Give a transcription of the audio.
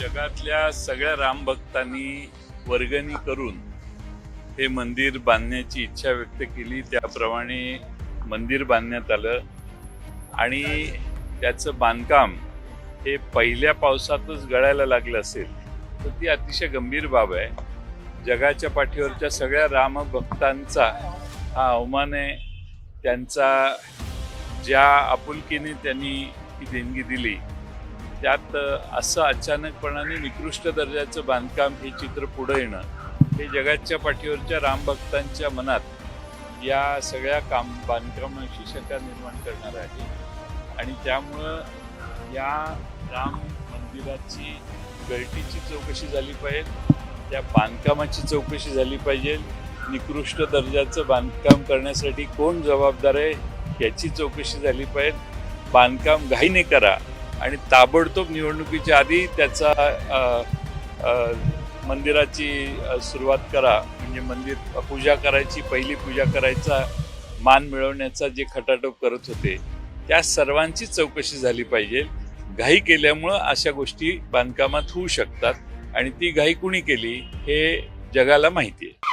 जगातल्या सगळ्या रामभक्तांनी वर्गणी करून हे मंदिर बांधण्याची इच्छा व्यक्त केली. त्याप्रमाणे मंदिर बांधण्यात आलं. आणि त्याचं बांधकाम हे पहिल्या पावसातच गळायला लागलं असेल तर ती अतिशय गंभीर बाब आहे. जगाच्या पाठीवरच्या सगळ्या रामभक्तांचा हा अवमान आहे. त्यांचा ज्या आपुलकीने त्यांनी ही देणगी दिली त्यात असं अचानकपणाने निकृष्ट दर्जाचं बांधकाम हे चित्र पुढं येणं हे जगाच्या पाठीवरच्या रामभक्तांच्या मनात या सगळ्या काम बांधकामाची शंका निर्माण करणार आहे. आणि त्यामुळं या राम मंदिराची गळतीची चौकशी झाली पाहिजे त्या बांधकामाची चौकशी झाली पाहिजे. निकृष्ट दर्जाचं बांधकाम करण्यासाठी कोण जबाबदार आहे याची चौकशी झाली पाहिजे. बांधकाम घाईने करा. आणि ताबडतोब निवडणुकीच्या आधी त्याचा मंदिराची सुरुवात करा. म्हणजे मंदिर पूजा करायची पहिली पूजा करायचा मान मिळवण्याचा जे खटाटोप करत होते त्या सर्वांची चौकशी झाली पाहिजे. घाई केल्यामुळं अशा गोष्टी बांधकामात होऊ शकतात आणि ती घाई कुणी केली हे जगाला माहिती आहे.